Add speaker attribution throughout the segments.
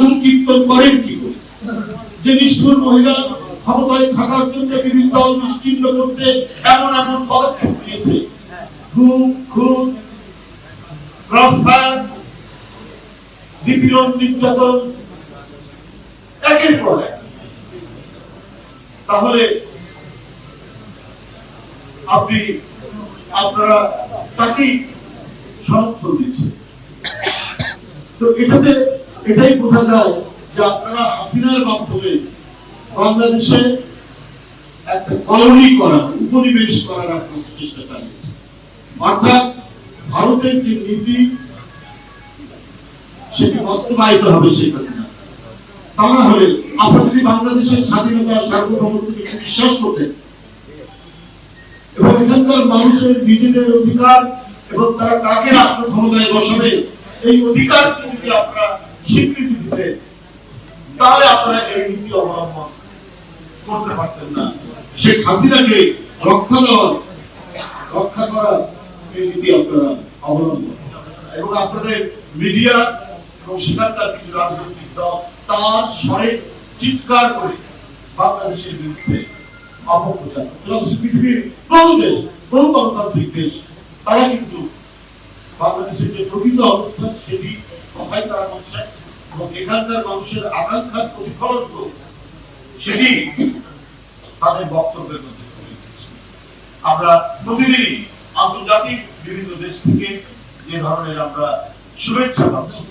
Speaker 1: আগুন কীর্তন করেন কি করে? যে নিষ্ঠুর মহিলা ক্ষমতায় থাকার জন্য বিভিন্ন দল নিশ্চিন্ন করতে এমন এমন পদক্ষেপ নিয়েছে। নিপীড়ন, নির্যাতন, একের পর তাহলে আপনি, আপনারা তাকেই সমর্থন দিচ্ছেন। তো এটাতে এটাই বোঝা যায় যে আপনারা হাসিনার মাধ্যমে বাংলাদেশে একটা কলোনি করার, উপনিবেশ করার আপনার চেষ্টা চালিয়েছে। অর্থাৎ ভারতের যে নীতি, সেটি বাস্তবায়িত হবে সেই কথা না তা না হলে আপনারা যদি বাংলাদেশের স্বাধীনতা, সার্বভৌমত্বকে বিশ্বাস করতেন, এবং এখানকার মানুষের নিজেদের অধিকার এবং তারা কাকে রাষ্ট্র ক্ষমতায় বসাবে, এই অধিকার যদি আপনারা স্বীকৃতি দিতেন তাহলে আপনারা এই নীতি অবলম্বন করতে পারতেন না। শেখ হাসিনাকে রক্ষা দেওয়ার, রক্ষা করার এই নীতি আপনারা অবলম্বন এবং আপনাদের মিডিয়া এবং সেখানকার কিছু রাজনৈতিক দল, তার স্বরে চিৎকার করে বাংলাদেশের বিরুদ্ধে অপপ্রচার পৃথিবীর বহু দেশ, বহু গণতান্ত্রিক দেশ, তারা কিন্তু বাংলাদেশের যে প্রকৃত অবস্থা, সেটি কথাই তারা বলছে এখানকার মানুষের আকাঙ্ক্ষার প্রতিফলন সেটি তাদের বক্তব্যের মধ্যে আমরা প্রতিদিনই আন্তর্জাতিক বিভিন্ন দেশ থেকে যে ধরনের আমরা শুভেচ্ছা পাচ্ছি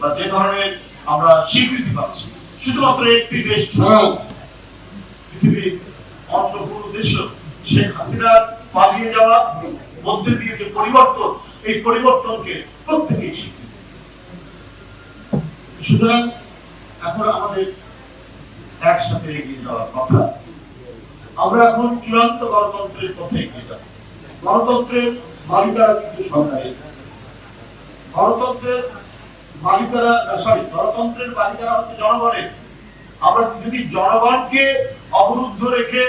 Speaker 1: বা যে ধরনের আমরা স্বীকৃতি পাচ্ছি, শুধুমাত্র একটি দেশ ছাড়া পৃথিবীর অন্য কোনো দেশও শেখ হাসিনার পালিয়ে যাওয়া, মধ্যে দিয়ে যে পরিবর্তন, এই পরিবর্তনকে প্রত্যেকেই স্বীকৃতি সুতরাং এখন আমাদের একসাথে এগিয়ে যাওয়ার কথা। আমরা এখন চূড়ান্ত গণতন্ত্রের পথে এগিয়ে যাব। গণতন্ত্রের মালিকারা কিন্তু গণতন্ত্রের মালিকারা সরি গণতন্ত্রের মালিকারা হচ্ছে জনগণের। আমরা যদি জনগণকে অবরুদ্ধ রেখে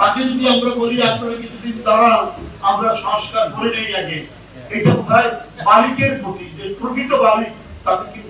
Speaker 1: তাকে যদি আমরা বলি আপনারা কিছুদিন দাঁড়ান, আমরা সংস্কার ধরে নেই আগে, এটা কোথায় মালিকের প্রতি যে প্রকৃত মালিক, তাকে কিন্তু।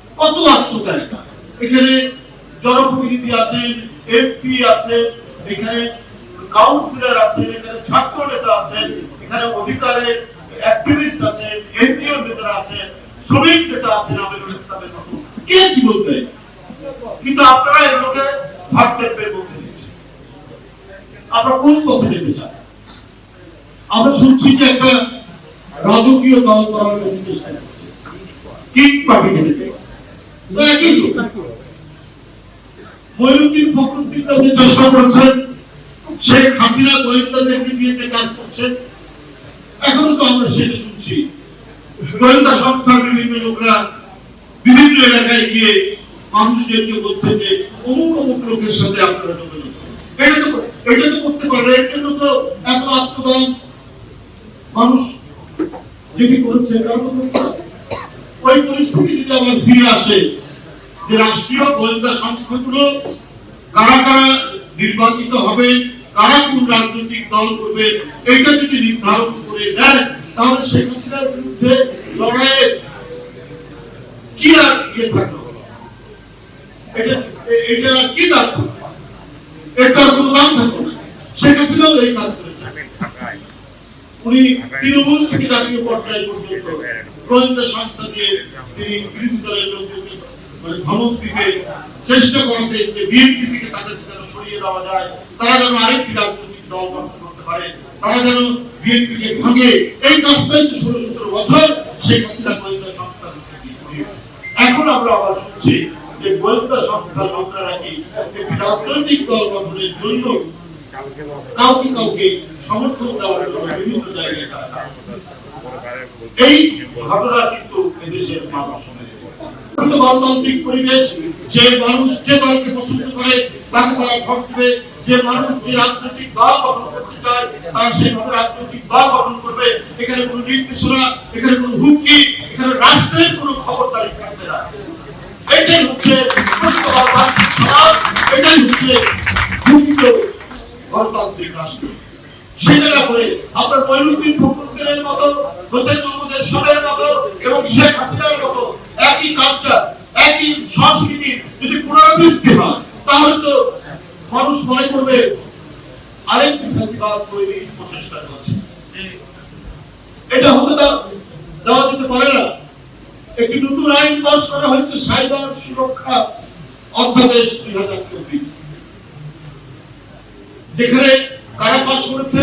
Speaker 1: কত আত্মত্যাগ? এখানে জনপ্রতিনিধি আছেন এমপি আছে, এখানে কাউন্সিলর আছে, এখানে ছাত্র নেতা আছেন এখানে অধিকারের অ্যাক্টিভিস্ট আছেন এনজিও নেতারা আছেন শ্রমিক নেতা আছেন আমিরুল ইসলামের মতো কে জীবন দেয় কিন্তু আপনারা এগুলোকে ভাবটেপের মধ্যে দিয়েছেন আপনারা কোন পথে যেতে চান? আমরা শুনছি যে একটা রাজকীয় দল করার চেষ্টা কিক পার্টি তো একই তো। মহিউদ্দিন ফখরুদ্দিনরা যে চেষ্টা করেছেন, শেখ হাসিনা গোয়েন্দাদেরকে দিয়ে যে কাজ করছেন, এখনও তো আমরা সেটা শুনছি গোয়েন্দা সংস্থার বিভিন্ন লোকরা সাথে আপনারা এটা তো এটা তো করতে পারবে এর তো এত মানুষ যেটি করেছে পারে। ওই পরিস্থিতি যদি আবার ফিরে আসে যে রাষ্ট্রীয় গোয়েন্দা সংস্থাগুলো কারা কারা নির্বাচিত হবে, কারা কোন রাজনৈতিক দল করবে এটা যদি নির্ধারণ করে দেয়, তাহলে হাসিনার বিরুদ্ধে লড়াইয়ে কি আর ইয়ে উনি থেকে সংস্থা দিয়ে তিনি বিরোধী দলের লোকদেরকে যে বিএনপি থেকে তাদেরকে জন্য কাউকে কাউকে সমর্থন দেওয়ার জন্য বিভিন্ন জায়গায়। এই ঘটনা কিন্তু এদেশের মানুষ শুনেছে গণতান্ত্রিক পরিবেশ, যে মানুষ যে দলকে পছন্দ করে, তাকে তারা ভোট দেবে। যে মানুষ যে রাজনৈতিক দল গঠন করতে চায়, তারা সেইভাবে রাজনৈতিক দল গঠন করবে। এখানে কোনো নির্দেশনা, এখানে কোনো হুমকি, এখানে রাষ্ট্রের কোনো খবরদারি থাকবে না। এটাই হচ্ছে এটাই হচ্ছে গণতান্ত্রিক রাষ্ট্র। সেটা না করে আপনার মহিনুদ্দিন ফখরুদ্দিনের মতো, হোসেন মোহাম্মদের সবের মতো এবং শেখ হাসিনার মতো একই কালচার একই সংস্কৃতির যদি পুনরাবৃত্তি হয়, তাহলে তো মানুষ মনে করবে আরেকটি ফ্যাসিবাদ তৈরির প্রচেষ্টা চলছে এটা হতে দাও দেওয়া যেতে পারে না। একটি নতুন আইন পাস করা হয়েছে সাইবার সুরক্ষা অধ্যাদেশ দুই হাজার চব্বিশ। যেখানে কারা পাশ করেছে?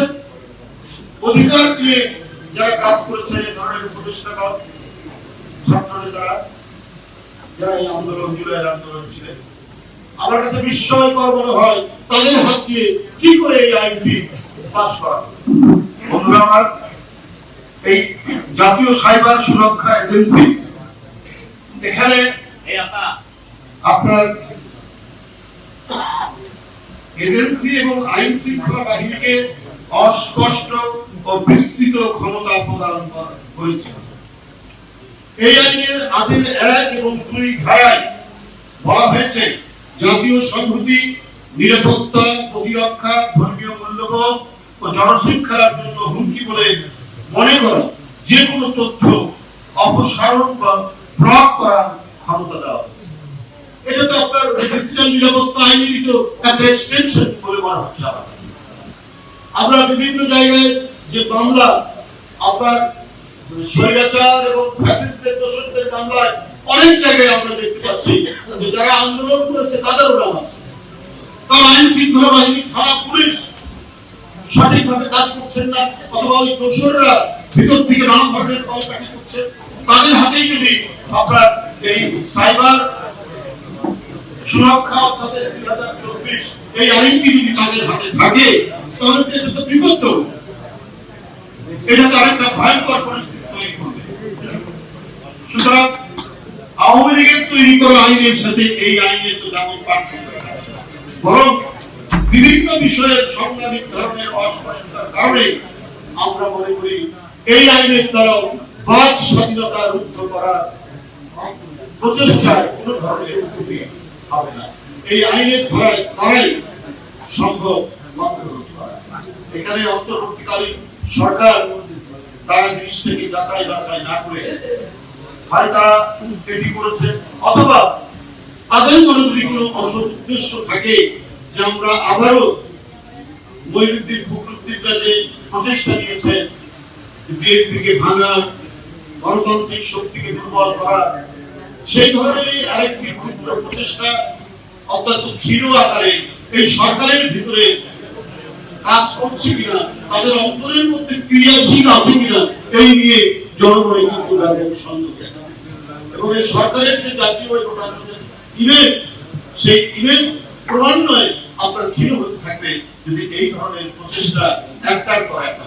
Speaker 1: অধিকার নিয়ে যারা কাজ করেছে, এই ধরনের উপদেষ্টা দল ছাত্র নেতারা যারা এই আন্দোলন জুলাইয়ের আন্দোলন ছিলেন আমার কাছে বিস্ময়কর মনে হয় তাদের হাত দিয়ে কি করে এই আইনটি পাশ করা বন্ধুরা আমার এই জাতীয় সাইবার সুরক্ষা এজেন্সি এখানে আপনার এজেন্সি এবং আইন শৃঙ্খলা বাহিনীকে অস্পষ্ট ও বিস্তৃত ক্ষমতা প্রদান করা হয়েছে। এই আইনের আটের এক এবং দুই ধারায় বলা হয়েছে জাতীয় সংহতি, নিরাপত্তা, প্রতিরক্ষা, ধর্মীয় মূল্যবোধ ও জনশৃঙ্খলার জন্য হুমকি বলে মনে করা যে কোনো তথ্য অপসারণ বা ব্লক করার ক্ষমতা দেওয়া এটা তো আপনার ডিজিটাল নিরাপত্তা আইনেরই তো একটা এক্সটেনশন বলে মনে হচ্ছে আমরা বিভিন্ন জায়গায় যে মামলা আপনার স্বৈরাচার তারা আইন তাদের হাতেই যদি আপনার এই সাইবার সুরক্ষা এই আইনটি যদি তাদের হাতে থাকে, তাহলে তো এটা এটা তো আরেকটা ভয়ঙ্কর পরিস্থিতি সুতরাং আওয়ামী লীগের তৈরি করা আইনের সাথে এই আইনের তো তেমন বরং বিভিন্ন বিষয়ের সংজ্ঞা নির্ধারণের অস্পষ্টতার কারণে আমরা মনে করি এই আইনের দ্বারা বাক স্বাধীনতা রুদ্ধ করার প্রচেষ্টায় কোনো ধরনের উন্নতি হবে না এই আইনের ধারায় দ্বারাই সম্ভব রোধ করা। এখানে অন্তর্বর্তীকালীন সরকার তারা জিনিসটাকে যাচাই বাছাই না করে হয় এটি করেছে। অথবা তাদের মনে যদি কোনো অসৎ থাকে যে আমরা আবারও মহিনুদ্দিন ফখরুদ্দিনরা যে প্রচেষ্টা নিয়েছে বিএনপিকে ভাঙা, গণতান্ত্রিক শক্তিকে দুর্বল করা, সেই ধরনেরই আরেকটি ক্ষুদ্র প্রচেষ্টা অত্যন্ত ক্ষীণ আকারে এই সরকারের ভিতরে কাজ করছে কিনা তাদের অন্তরের মধ্যে ক্রিয়াশীল আছে কিনা এই নিয়ে জনগণের কিন্তু সন্দেহ। এবং এই সরকারের যে জাতীয় ইমেজ, সেই ইমেজ ক্রমান্বয়ে আপনার ক্ষীণ হতে থাকবে যদি এই ধরনের প্রচেষ্টা একটার পর একটা